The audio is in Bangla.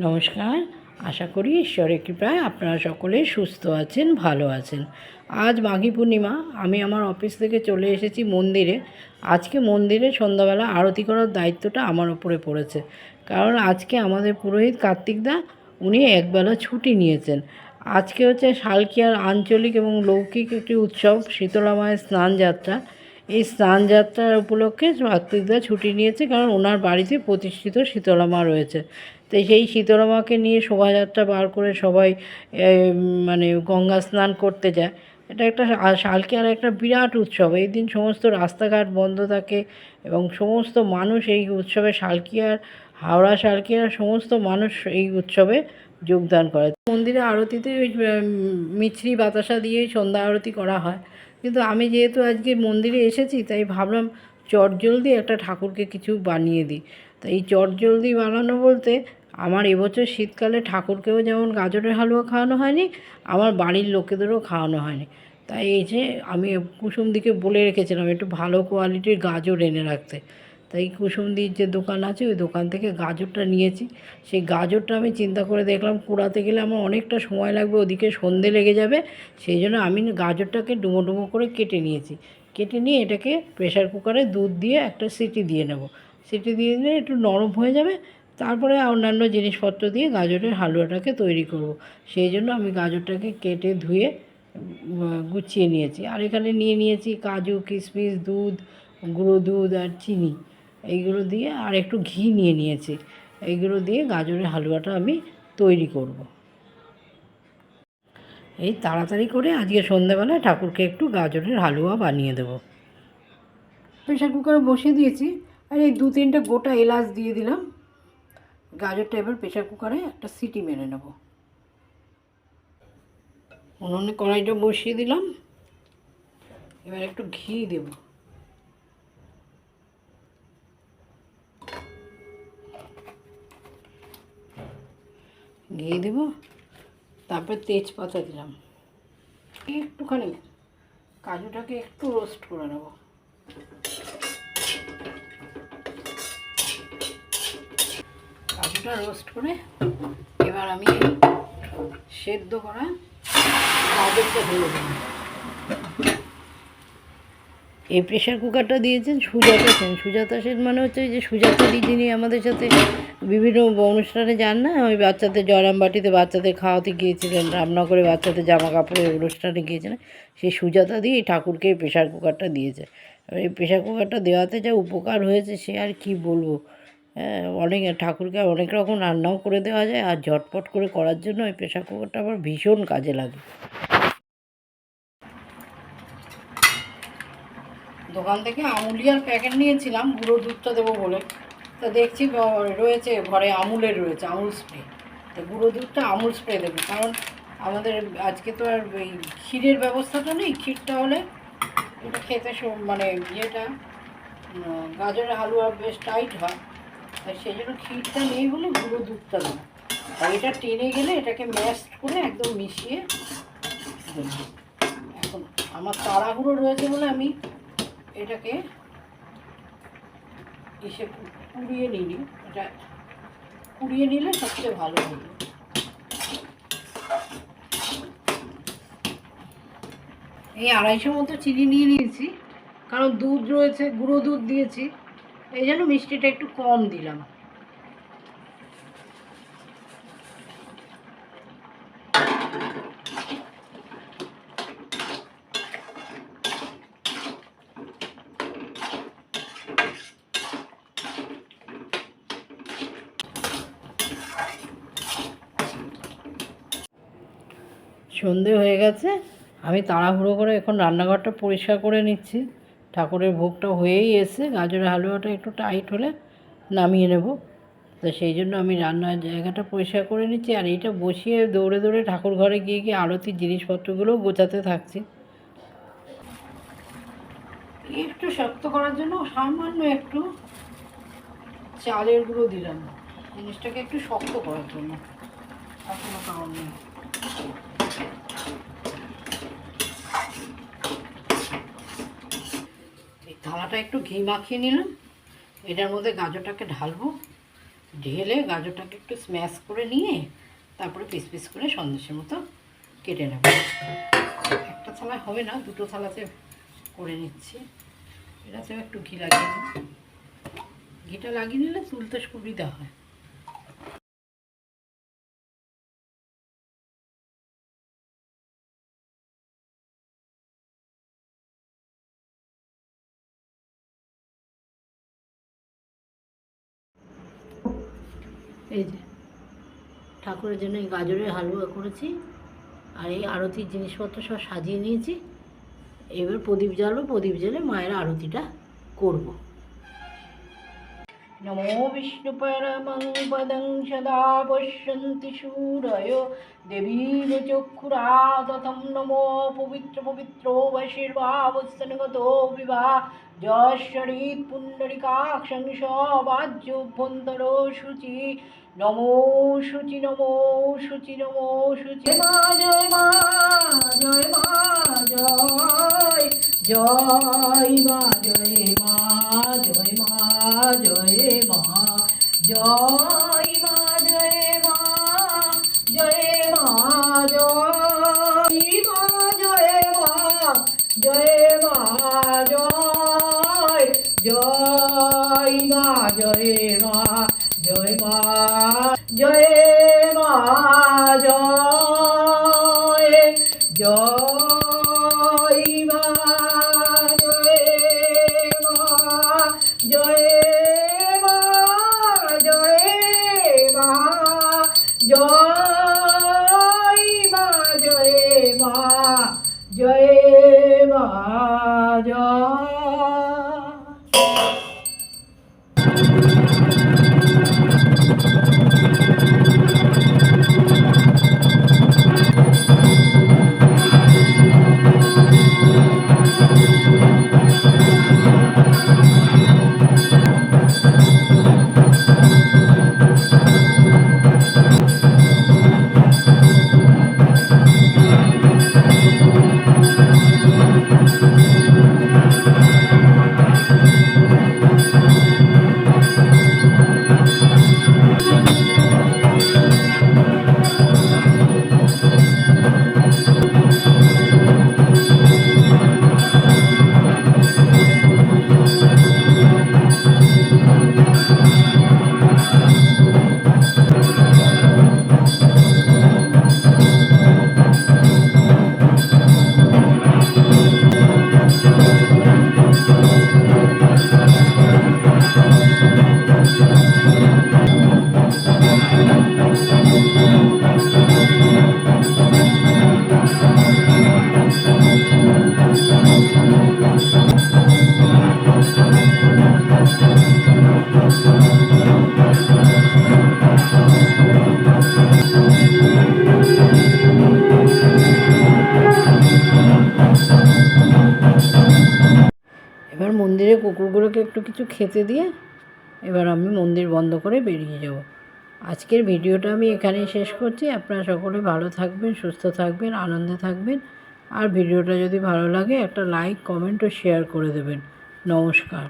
নমস্কার। আশা করি ঈশ্বরের কৃপায় আপনারা সকলে সুস্থ আছেন, ভালো আছেন। আজ মাঘী পূর্ণিমা, আমি আমার অফিস থেকে চলে এসেছি মন্দিরে। আজকে মন্দিরে সন্ধ্যাবেলা আরতি করার দায়িত্বটা আমার ওপরে পড়েছে। কারণ আজকে আমাদের পুরোহিত কার্তিকদা উনি একবেলা ছুটি নিয়েছেন। আজকে হচ্ছে শালকিয়ার আঞ্চলিক এবং লৌকিক একটি উৎসব, শীতলা মায়ের স্নান যাত্রা। এই স্নান যাত্রার উপলক্ষে কার্তিকদা ছুটি নিয়েছে কারণ ওনার বাড়িতে প্রতিষ্ঠিত শীতলা মা রয়েছে। তো সেই শীতলামাকে নিয়ে শোভাযাত্রা বার করে সবাই মানে গঙ্গা স্নান করতে যায়। এটা একটা শা- শালকিয়ার একটা বিরাট উৎসব। এই দিন সমস্ত রাস্তাঘাট বন্ধ থাকে এবং সমস্ত মানুষ এই উৎসবে শালকিয়ার, হাওড়া শালকিয়ার সমস্ত মানুষ এই উৎসবে যোগদান করে। মন্দিরে আরতিতে মিছরি বাতাসা দিয়েই সন্ধ্যা আরতি করা হয়। কিন্তু আমি যেহেতু আজকে মন্দিরে এসেছি, তাই ভাবলাম চটজলদি একটা ঠাকুরকে কিছু বানিয়ে দিই। তো এই চটজলদি বানানো বলতে আমার এবছর শীতকালে ঠাকুরকেও যেমন গাজরের হালুয়া খাওয়ানো হয়নি, আমার বাড়ির লোকেদেরও খাওয়ানো হয়নি। তাই এই যে আমি কুসুমদিকে বলে রেখেছিলাম একটু ভালো কোয়ালিটির গাজর এনে রাখতে। তাই কুসুমদির যে দোকান আছে, ওই দোকান থেকে গাজরটা নিয়েছি। সেই গাজরটা আমি চিন্তা করে দেখলাম কুড়াতে গেলে আমার অনেকটা সময় লাগবে, ওদিকে সন্ধে লেগে যাবে। সেই জন্য আমি গাজরটাকে ডুমো ডুমো করে কেটে নিয়েছি। কেটে নিয়ে এটাকে প্রেশার কুকারে দুধ দিয়ে একটা সিটি দিয়ে নেব। সিটি দিয়ে দিলে একটু নরম হয়ে যাবে তারপরে অন্যান্য জিনিসপত্র দিয়ে গাজরের হালুয়াটাকে তৈরি করব। সেই জন্য আমি গাজরটাকে কেটে ধুয়ে গুছিয়ে নিয়েছি। আর এখানে নিয়ে নিয়েছি কাজু, কিশমিশ, দুধ, গুঁড়ো দুধ আর চিনি। এইগুলো দিয়ে আর একটু ঘি নিয়ে নিয়েছি। এইগুলো দিয়ে গাজরের হালুয়াটা আমি তৈরি করব। এই তাড়াতাড়ি করে আজকে সন্ধ্যাবেলায় ঠাকুরকে একটু গাজরের হালুয়া বানিয়ে দেবো। প্রেশার কুকারে বসিয়ে দিয়েছি। আর এই দু তিনটে গোটা এলাচ দিয়ে দিলাম। গাজরটা এবার প্রেশার কুকারে একটা সিটি মেরে নেব। উনুনে কড়াইটা বসিয়ে দিলাম। এবার একটু ঘি দেব। ঘি দেব, তারপর তেজপাতা দিলাম। একটুখানি কাজুটাকে একটু রোস্ট করে নেব। কাজুটা রোস্ট করে এবার আমি সেদ্ধ করা দেবো। এই প্রেশার কুকারটা দিয়েছেন সুজাতা সেন। সুজাতা সেন মানে হচ্ছে যে সুজাতা যিনি আমাদের সাথে বিভিন্ন অনুষ্ঠানে যান না, ওই বাচ্চাদের জয়রামবাটিতে বাচ্চাদের খাওয়াতে গিয়েছিলেন, রামনগরে বাচ্চাদের জামা কাপড়ের অনুষ্ঠানে গিয়েছিলেন, সেই সুজাতা দিয়ে এই ঠাকুরকে এই প্রেশার কুকারটা দিয়েছে। এই প্রেশার কুকারটা দেওয়াতে যা উপকার হয়েছে সে আর কি বলব? হ্যাঁ অনেক, ঠাকুরকে অনেক রকম রান্নাও করে দেওয়া যায় আর ঝটপট করে করার জন্য ওই প্রেশার কুকারটা আমার ভীষণ কাজে লাগে। দোকান থেকে আমুলিয়ার প্যাকেট নিয়েছিলাম, গুঁড়ো দুধটা দেবো বলে। তা দেখছি রয়েছে, ঘরে আমুলের রয়েছে, আমুল স্প্রে তো গুঁড়ো দুধটা আমুল স্প্রে দেবো, কারণ আমাদের আজকে তো আর এই ক্ষীরের ব্যবস্থাটা নেই ক্ষীরটা হলে এটা খেতে মানে ইয়েটা গাজরের হালুয়া বেশ টাইট হয়। তাই সেই জন্য ক্ষীরটা নেই বলে গুঁড়ো দুধটা দেবো। আর এটা টেনে গেলে এটাকে ম্যাশ করে একদম মিশিয়ে দেবো। এখন আমার তাড়াহুড়ো রয়েছে বলে আমি এটাকে এসে কুড়িয়ে নিলি এটা কুড়িয়ে নিলে সবচেয়ে ভালো হবে। এই আড়াইশো মতো চিনি নিয়ে নিয়েছি, কারণ দুধ রয়েছে, গুঁড়ো দুধ দিয়েছি। এই জন্য মিষ্টিটা একটু কম দিলাম। সন্ধে হয়ে গেছে, আমি তাড়াহুড়ো করে এখন রান্নাঘরটা পরিষ্কার করে নিচ্ছি। ঠাকুরের ভোগটা হয়েই এসে গাজরের হালুয়াটা একটু টাইট হলে নামিয়ে নেব। তো সেই জন্য আমি রান্নার জায়গাটা পরিষ্কার করে নিচ্ছি। আর এইটা বসিয়ে দৌড়ে দৌড়ে ঠাকুর ঘরে গিয়ে গিয়ে আরতির জিনিসপত্রগুলোও গোছাতে থাকছি। একটু শক্ত করার জন্য সামান্য একটু চালের গুঁড়ো দিলাম। জিনিসটাকে একটু শক্ত করার জন্য। আর কারণ নেই এই থালাটা একটু ঘি মাখিয়ে নিলাম। এটার মধ্যে গাজরটাকে ঢালবো। ঢেলে গাজরটাকে একটু স্ম্যাশ করে নিয়ে তারপরে পিস পিস করে সন্দেশের মতো কেটে নেব। একটা থালা হবে না, দুটো থালাতে করে নিচ্ছি। এটাতেও একটু ঘি লাগিয়ে নেব ঘিটা লাগিয়ে নিলে তুলতে সুবিধা হয়। এই যে, ঠাকুরের জন্য এই গাজরের হালুয়া করেছি আর এই আরতির জিনিসপত্র সব সাজিয়ে নিয়েছি। এবার প্রদীপ জ্বালবো, প্রদীপ জ্বালে মায়ের আরতিটা করব। নমো বিষ্ণু পরমং সদা পশ্যন্তি সূরয়। দেবীব চক্ষুরাদতম নমো পবিত্র পবিত্র বশির্বাবস্তনগত বিভা যশ্বরীত পুণ্ডরিকাক্ষং সবাজ্যোভ্যন্তর শুচি, নমো শুচি নমো শুচি। নমো শুচি মা, জয় মা জয় মা, জয় জয় মা জয় মা জয় মা জয় মা, জয় জয় কুকুরগুলোকে একটু কিছু খেতে দিয়ে এবার আমি মন্দির বন্ধ করে বেরিয়ে যাব। আজকের ভিডিওটা আমি এখানেই শেষ করছি। আপনারা সকলে ভালো থাকবেন, সুস্থ থাকবেন, আনন্দে থাকবেন। আর ভিডিওটা যদি ভালো লাগে একটা লাইক, কমেন্ট ও শেয়ার করে দেবেন। নমস্কার।